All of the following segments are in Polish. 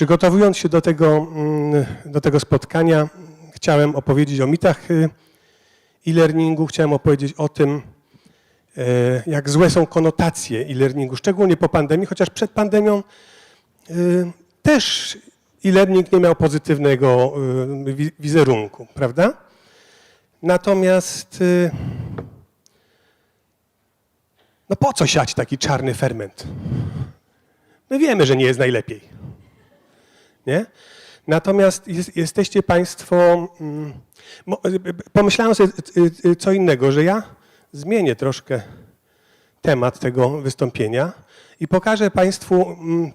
Przygotowując się do tego, mm, do tego spotkania, chciałem opowiedzieć o mitach y, e-learningu, chciałem opowiedzieć o tym, e, jak złe są konotacje e-learningu, szczególnie po pandemii, chociaż przed pandemią y, też e-learning nie miał pozytywnego y, wi- wizerunku, prawda? Natomiast no po co siać taki czarny ferment? My wiemy, że nie jest najlepiej. Nie? Natomiast jest, jesteście Państwo. mm, mo- y, y, Pomyślałem sobie y, y, co innego, że ja zmienię troszkę temat tego wystąpienia i pokażę Państwu mm,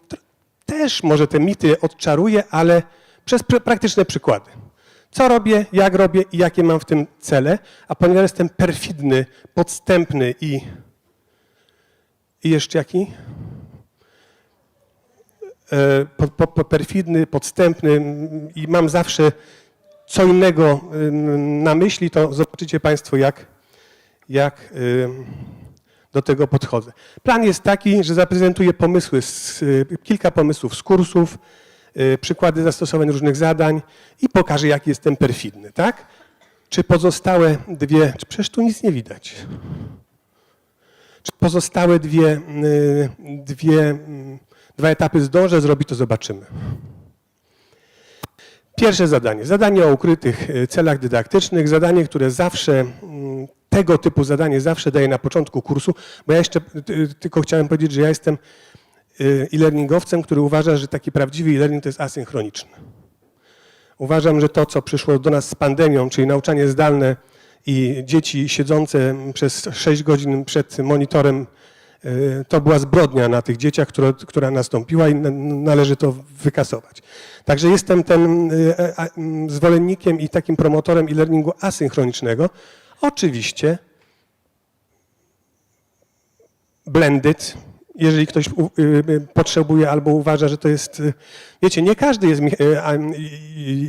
też może te mity odczaruję, ale przez pr- praktyczne przykłady. Co robię, jak robię i jakie mam w tym cele, a ponieważ jestem perfidny, podstępny i, i jeszcze jaki? E, perfidny, podstępny i mam zawsze co innego na myśli, to zobaczycie Państwo, jak, jak do tego podchodzę. Plan jest taki, że zaprezentuję pomysły, z, y, kilka pomysłów z kursów, y, przykłady zastosowań różnych zadań i pokażę, jak jestem perfidny, tak? Czy pozostałe dwie, czy przecież tu nic nie widać. Czy pozostałe dwie, dwie, dwa etapy zdążę zrobić, to zobaczymy. Pierwsze zadanie. Zadanie o ukrytych y, celach dydaktycznych. Zadanie, które zawsze, mm, tego typu zadanie zawsze daję na początku kursu, bo ja jeszcze tylko chciałem powiedzieć, że ja jestem y, e-learningowcem, który uważa, że taki prawdziwy e-learning to jest asynchroniczny. Uważam, że to, co przyszło do nas z pandemią, czyli nauczanie zdalne i dzieci siedzące przez 6 godzin przed monitorem, to była zbrodnia na tych dzieciach, która, która nastąpiła i na- należy to wykasować. Także jestem tym y, m, zwolennikiem i takim promotorem e-learningu asynchronicznego. Oczywiście blended, jeżeli ktoś y, y, potrzebuje albo uważa, że to jest, y, wiecie, nie każdy jest y, y, y,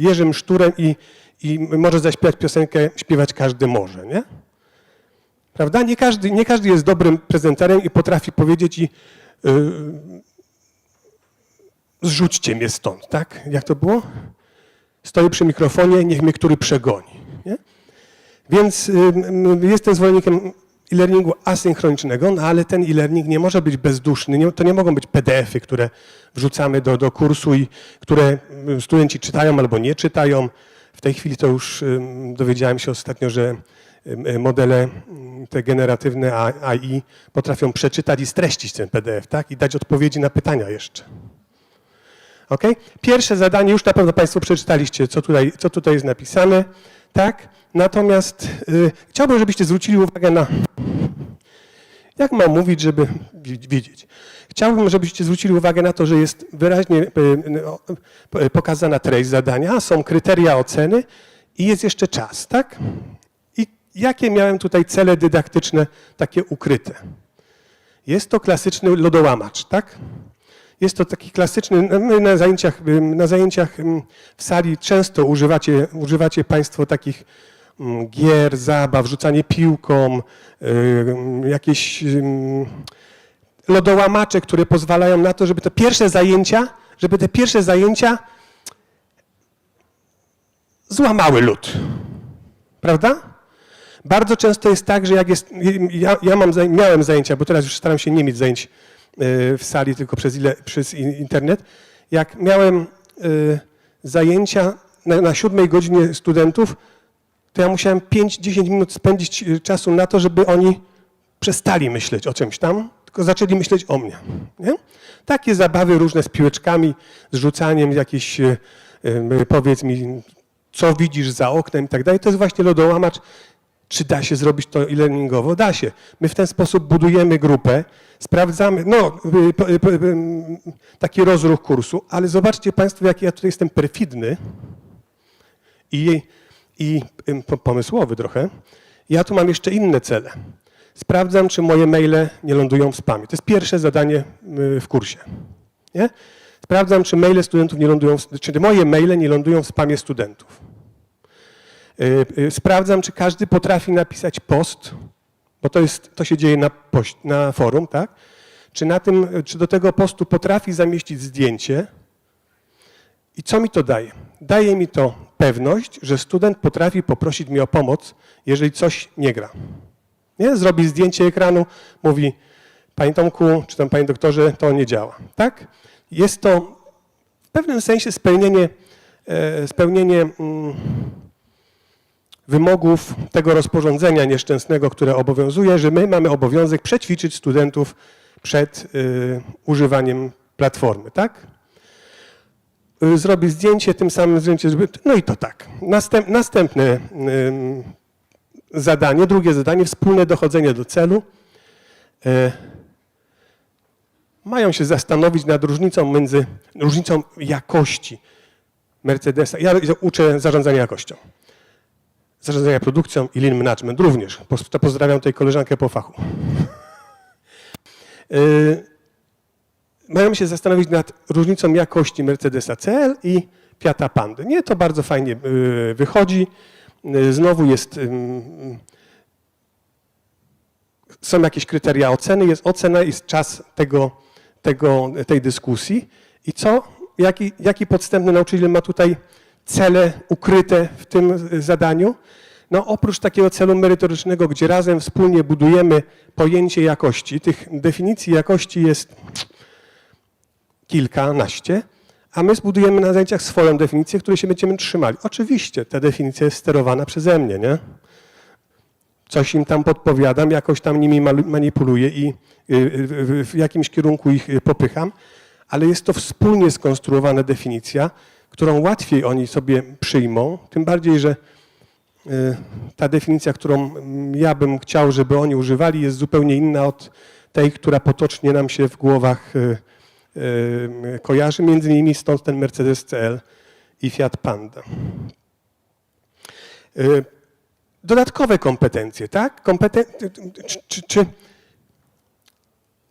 Jerzym Szturem i, i może zaśpiewać piosenkę, śpiewać każdy może, nie? Prawda? Nie każdy, nie każdy jest dobrym prezenterem i potrafi powiedzieć i y, zrzućcie mnie stąd, tak? Jak to było? Stoję przy mikrofonie, niech mnie który przegoni, nie? Więc y, y, jestem zwolennikiem e-learningu asynchronicznego, no ale ten e-learning nie może być bezduszny. Nie, to nie mogą być PDF-y, które wrzucamy do, do kursu i które y, studenci czytają albo nie czytają. W tej chwili to już y, dowiedziałem się ostatnio, że modele y, te generatywne AI potrafią przeczytać i streścić ten PDF, tak? I dać odpowiedzi na pytania jeszcze. Ok? Pierwsze zadanie, już na pewno Państwo przeczytaliście, co tutaj, co tutaj jest napisane. Tak? Natomiast y, chciałbym, żebyście zwrócili uwagę na. Jak mam mówić, żeby wi- widzieć? Chciałbym, żebyście zwrócili uwagę na to, że jest wyraźnie y, pokazana treść zadania, są kryteria oceny i jest jeszcze czas, tak? Jakie miałem tutaj cele dydaktyczne, takie ukryte? Jest to klasyczny lodołamacz, tak? Jest to taki klasyczny, no, my na zajęciach, na zajęciach w sali często używacie, używacie Państwo takich gier, zabaw, rzucanie piłką, jakieś lodołamacze, które pozwalają na to, żeby te pierwsze zajęcia, żeby te pierwsze zajęcia złamały lód. Prawda? Bardzo często jest tak, że jak jest, ja, ja mam, miałem zajęcia, bo teraz już staram się nie mieć zajęć y, w sali, tylko przez, ile, przez in- internet. Jak miałem y, zajęcia na, na siódmej godzinie studentów, to ja musiałem 5-10 minut spędzić y, czasu na to, żeby oni przestali myśleć o czymś tam, tylko zaczęli myśleć o mnie. Nie? Takie zabawy różne z piłeczkami, z rzucaniem jakieś, y, powiedz mi, co widzisz za oknem i tak dalej. To jest właśnie lodołamacz. Czy da się zrobić to e-learningowo? Da się. My w ten sposób budujemy grupę, sprawdzamy, no, y, y, y, taki rozruch kursu, ale zobaczcie Państwo, jaki ja tutaj jestem perfidny i, i pomysłowy trochę. Ja tu mam jeszcze inne cele. Sprawdzam, czy moje maile nie lądują w spamie. To jest pierwsze zadanie w kursie. Nie? Sprawdzam, czy maile studentów nie lądują, czy moje maile nie lądują w spamie studentów. Y, y, Sprawdzam, czy każdy potrafi napisać post, bo to, jest, to się dzieje na, na forum, tak? Czy, na tym, czy do tego postu potrafi zamieścić zdjęcie, I co mi to daje? Daje mi to pewność, że student potrafi poprosić mnie o pomoc, jeżeli coś nie gra. Nie? Zrobi zdjęcie ekranu, mówi, panie Tomku, czy tam panie doktorze, to nie działa. Tak? Jest to w pewnym sensie spełnienie, e, spełnienie mm, wymogów tego rozporządzenia nieszczęsnego, które obowiązuje, że my mamy obowiązek przećwiczyć studentów przed y, używaniem platformy, tak? Y, Zrobi zdjęcie, tym samym zdjęcie, no i to tak. Następ, następne ym, zadanie, drugie zadanie, wspólne dochodzenie do celu. E, mają się zastanowić nad różnicą między, różnicą jakości Mercedesa. Ja uczę zarządzania jakością zarządzania produkcją i lean management również. To pozdrawiam tej koleżankę po fachu. Yy, Mają się zastanowić nad różnicą jakości Mercedesa CL i Fiata Pandy. Nie, to bardzo fajnie yy, wychodzi. Yy, Znowu jest, są jakieś kryteria oceny, jest ocena, jest czas tego, tego, tej dyskusji. I co? Jaki, jaki podstępny nauczyciel ma tutaj cele ukryte w tym zadaniu? No oprócz takiego celu merytorycznego, gdzie razem wspólnie budujemy pojęcie jakości, tych definicji jakości jest kilkanaście, a my zbudujemy na zajęciach swoją definicję, której się będziemy trzymali. Oczywiście ta definicja jest sterowana przeze mnie, nie? Coś im tam podpowiadam, jakoś tam nimi manipuluję i y, y, w jakimś kierunku ich y, popycham, ale jest to wspólnie skonstruowana definicja, którą łatwiej oni sobie przyjmą, tym bardziej, że y, ta definicja, którą mm, ja bym chciał, żeby oni używali, jest zupełnie inna od tej, która potocznie nam się w głowach y, y, kojarzy, między innymi stąd ten Mercedes CL i Fiat Panda. Dodatkowe kompetencje, tak? Kompeten... Czy, czy, czy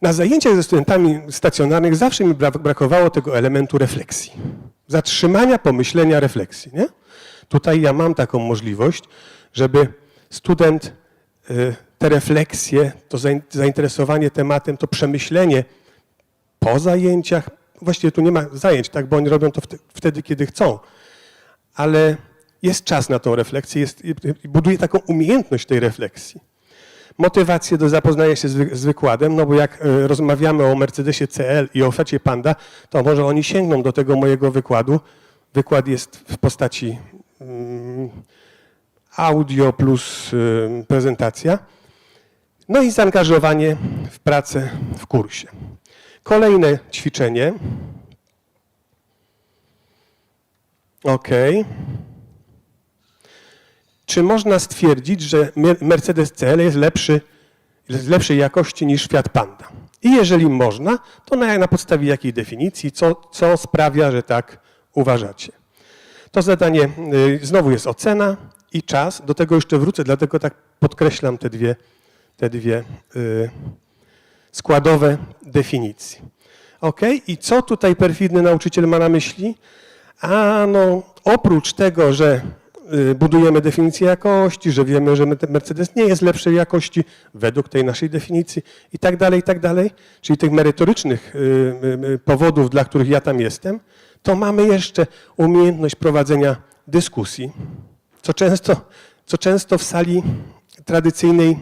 na zajęciach ze studentami stacjonarnych zawsze mi bra- brakowało tego elementu refleksji. Zatrzymania, pomyślenia, refleksji. Nie? Tutaj ja mam taką możliwość, żeby student y, te refleksje, to zain- zainteresowanie tematem, to przemyślenie po zajęciach, właściwie tu nie ma zajęć, tak, bo oni robią to wte- wtedy, kiedy chcą, ale jest czas na tą refleksję, jest, buduje taką umiejętność tej refleksji motywację do zapoznania się z, wy, z wykładem, no bo jak e, rozmawiamy o Mercedesie CL i o Fiacie Panda, to może oni sięgną do tego mojego wykładu. Wykład jest w postaci mm, audio plus y, prezentacja. No i zaangażowanie w pracę w kursie. Kolejne ćwiczenie. OK. Czy można stwierdzić, że Mer- Mercedes CL jest lepszy, lepszej jakości niż Fiat Panda? I jeżeli można, to na, na podstawie jakiej definicji, co, co sprawia, że tak uważacie? To zadanie y, znowu jest ocena i czas. Do tego jeszcze wrócę, dlatego tak podkreślam te dwie, te dwie y, składowe definicji. OK? I co tutaj perfidny nauczyciel ma na myśli? A no, oprócz tego, że budujemy definicję jakości, że wiemy, że Mercedes nie jest lepszej jakości według tej naszej definicji i tak dalej, i tak dalej, czyli tych merytorycznych y, y, y, powodów, dla których ja tam jestem, to mamy jeszcze umiejętność prowadzenia dyskusji, co często, co często w sali tradycyjnej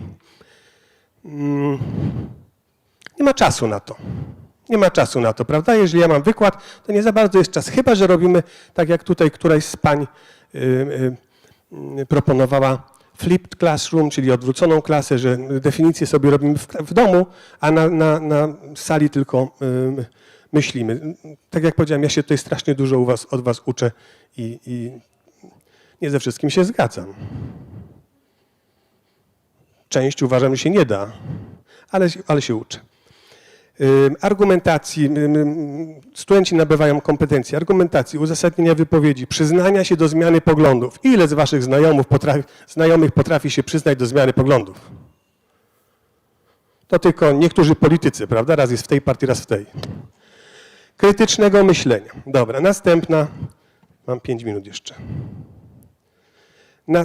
mm, nie ma czasu na to. Nie ma czasu na to, prawda? Jeżeli ja mam wykład, to nie za bardzo jest czas. Chyba, że robimy tak jak tutaj któraś z pań y, y, y, proponowała flipped classroom, czyli odwróconą klasę, że definicję sobie robimy w, w domu, a na, na, na sali tylko y, myślimy. Tak jak powiedziałem, ja się tutaj strasznie dużo u was, od was uczę i, i nie ze wszystkim się zgadzam. Część uważam, że się nie da, ale, ale się uczę. Argumentacji, studenci nabywają kompetencji argumentacji, uzasadnienia wypowiedzi, przyznania się do zmiany poglądów. Ile z waszych znajomych potrafi, znajomych potrafi się przyznać do zmiany poglądów? To tylko niektórzy politycy, prawda? Raz jest w tej partii, raz w tej. Krytycznego myślenia. Dobra, następna. Mam pięć minut jeszcze.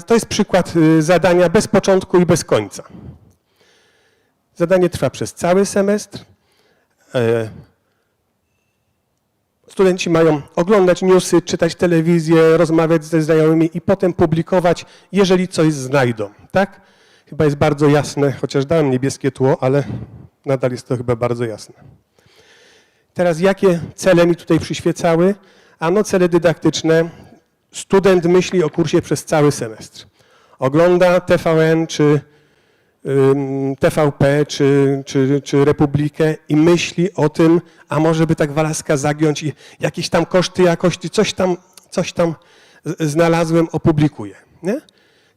To jest przykład y, zadania bez początku i bez końca. Zadanie trwa przez cały semestr. E, Studenci mają oglądać newsy, czytać telewizję, rozmawiać ze znajomymi i potem publikować, jeżeli coś znajdą, tak? Chyba jest bardzo jasne, chociaż dałem niebieskie tło, ale nadal jest to chyba bardzo jasne. Teraz jakie cele mi tutaj przyświecały? Ano cele dydaktyczne. Student myśli o kursie przez cały semestr. Ogląda TVN czy TVP czy, czy, czy Republikę i myśli o tym, a może by tak Walaska zagiąć i jakieś tam koszty jakości, coś tam, coś tam znalazłem, opublikuję. Nie?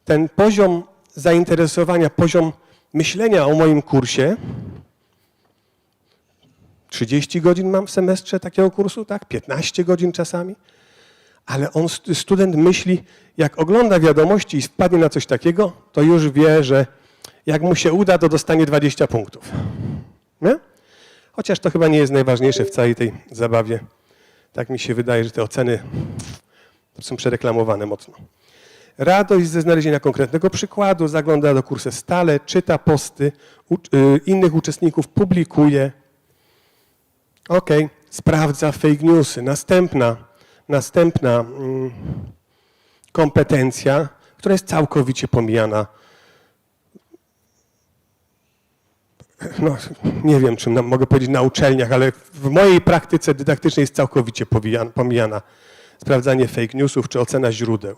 Ten poziom zainteresowania, poziom myślenia o moim kursie 30 godzin mam w semestrze takiego kursu, tak? 15 godzin czasami. Ale on, st- student myśli, jak ogląda wiadomości i wpadnie na coś takiego, to już wie, że jak mu się uda, to dostanie 20 punktów. Nie? Chociaż to chyba nie jest najważniejsze w całej tej zabawie. Tak mi się wydaje, że te oceny są przereklamowane mocno. Radość ze znalezienia konkretnego przykładu, zagląda do kursu stale, czyta posty y, innych uczestników, publikuje. Ok, sprawdza fake newsy. Następna, następna mm, kompetencja, która jest całkowicie pomijana. No, nie wiem, czy mogę powiedzieć na uczelniach, ale w mojej praktyce dydaktycznej jest całkowicie pomijana. Sprawdzanie fake newsów czy ocena źródeł.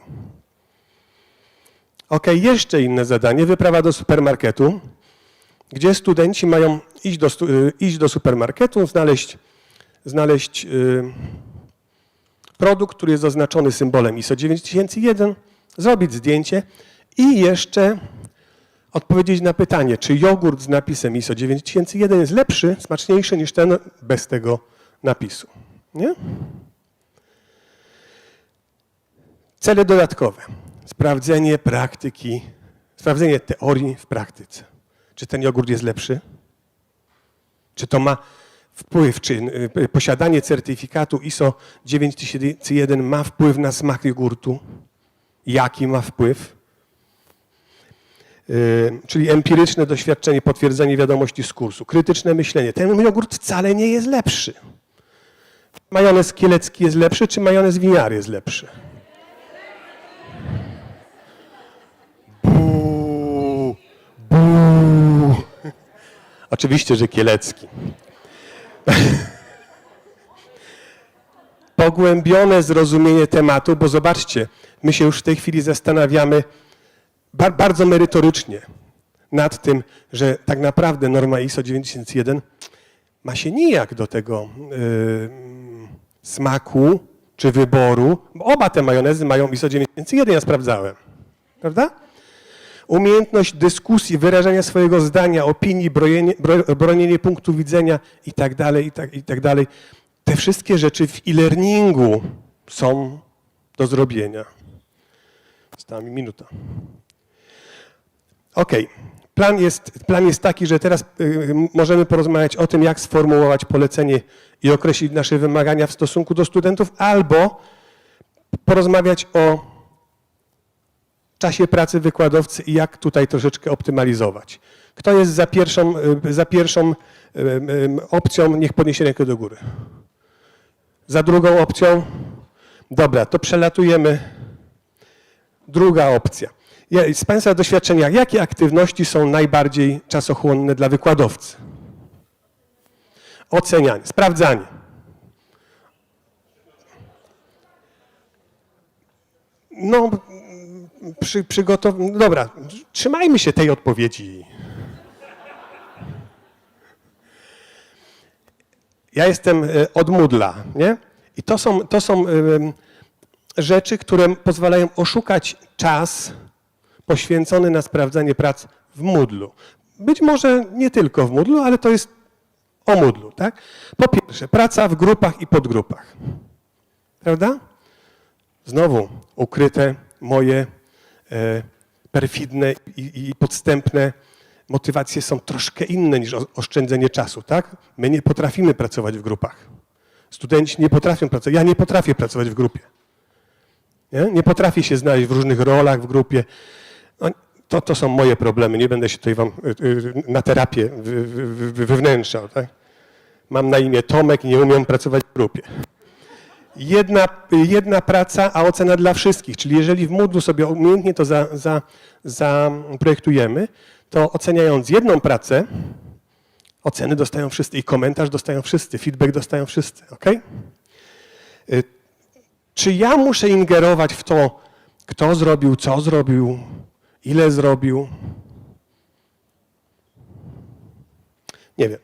Ok, jeszcze inne zadanie, wyprawa do supermarketu gdzie studenci mają iść do, y, iść do supermarketu, znaleźć, znaleźć y, produkt, który jest oznaczony symbolem ISO 9001, zrobić zdjęcie i jeszcze odpowiedzieć na pytanie, czy jogurt z napisem ISO 9001 jest lepszy, smaczniejszy niż ten bez tego napisu. Nie? Cele dodatkowe. Sprawdzenie praktyki, sprawdzenie teorii w praktyce. Czy ten jogurt jest lepszy? Czy to ma wpływ, czy y, posiadanie certyfikatu ISO 9001 ma wpływ na smak jogurtu? Jaki ma wpływ? Y, Czyli empiryczne doświadczenie, potwierdzenie wiadomości z kursu. Krytyczne myślenie. Ten jogurt wcale nie jest lepszy. Majonez kielecki jest lepszy, czy majonez winiar jest lepszy? Buu, buu. Oczywiście, że kielecki. Pogłębione zrozumienie tematu, bo zobaczcie, my się już w tej chwili zastanawiamy bar- bardzo merytorycznie nad tym, że tak naprawdę norma ISO 9001 ma się nijak do tego yy, smaku czy wyboru, bo oba te majonezy mają ISO 9001, ja sprawdzałem. Prawda? Umiejętność dyskusji, wyrażania swojego zdania, opinii, bronienie, bro- bronienie punktu widzenia i tak dalej, i tak, i tak dalej. Te wszystkie rzeczy w e-learningu są do zrobienia. Została mi minuta. OK. Plan jest, plan jest taki, że teraz y, możemy porozmawiać o tym, jak sformułować polecenie i określić nasze wymagania w stosunku do studentów, albo porozmawiać o czasie pracy wykładowcy i jak tutaj troszeczkę optymalizować. Kto jest za pierwszą, y, za pierwszą y, y, opcją, niech podniesie rękę do góry. Za drugą opcją? Dobra, to przelatujemy. Druga opcja. Państwa doświadczenia, jakie aktywności są najbardziej czasochłonne dla wykładowcy? Ocenianie, sprawdzanie. No, przy, przygotow... Dobra, trzymajmy się tej odpowiedzi. Ja jestem e, od Moodla, nie? I to są, to są em, rzeczy, które pozwalają oszukać czas poświęcony na sprawdzanie prac w Moodlu. Być może nie tylko w Moodlu, ale to jest o Moodlu, tak? Po pierwsze, praca w grupach i podgrupach. Prawda? Znowu ukryte moje e, perfidne i, i podstępne motywacje są troszkę inne niż oszczędzenie czasu, tak? My nie potrafimy pracować w grupach. Studenci nie potrafią pracować. Ja nie potrafię pracować w grupie. Nie, nie potrafię się znaleźć w różnych rolach w grupie. To, to są moje problemy. Nie będę się tutaj wam y, y, na terapię wy, wy, wy, wewnętrzał. Tak? Mam na imię Tomek i nie umiem pracować w grupie. jedna, jedna praca, a ocena dla wszystkich. Czyli jeżeli w Moodle sobie umiejętnie to za, za, zaprojektujemy, to oceniając jedną pracę, oceny dostają wszyscy i komentarz dostają wszyscy, feedback dostają wszyscy, ok? Czy ja muszę ingerować w to, kto zrobił, co zrobił, ile zrobił? Nie wiem.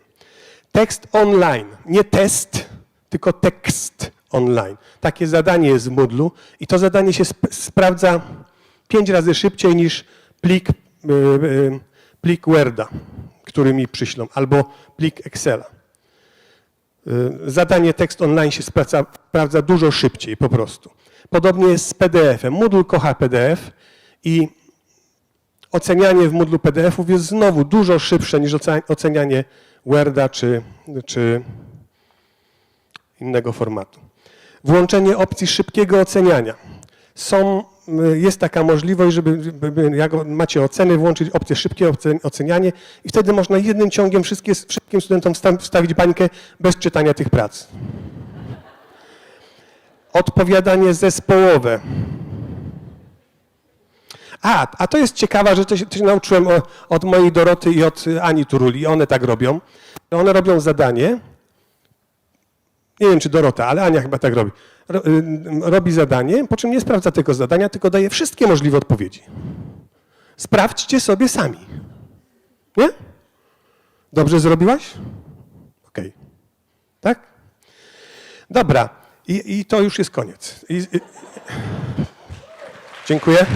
Tekst online, nie test, tylko tekst online. Takie zadanie jest w Moodlu i to zadanie się sp- sprawdza pięć razy szybciej niż plik, y, y, plik Worda, który mi przyślą, albo plik Excela. Y, Zadanie tekst online się sprawdza, sprawdza dużo szybciej po prostu. Podobnie jest z PDF-em. Moodle kocha PDF i ocenianie w Moodle PDF-ów jest znowu dużo szybsze niż oce- ocenianie Worda czy, czy innego formatu. Włączenie opcji szybkiego oceniania. Są, y, jest taka możliwość, żeby, jak macie oceny, włączyć opcję szybkie ocen- ocenianie i wtedy można jednym ciągiem wszystkie, wszystkim studentom wsta- wstawić bańkę bez czytania tych prac. Odpowiadanie zespołowe. A, a to jest ciekawa rzecz, to się, nauczyłem od mojej Doroty i od y, Ani Turuli. One tak robią. One robią zadanie. Nie wiem, czy Dorota, ale Ania chyba tak robi. Ro, y, robi zadanie, po czym nie sprawdza tego zadania, tylko daje wszystkie możliwe odpowiedzi. Sprawdźcie sobie sami. Nie? Dobrze zrobiłaś? Okej. Tak? Dobra. I, I to już jest koniec. I, i, dziękuję.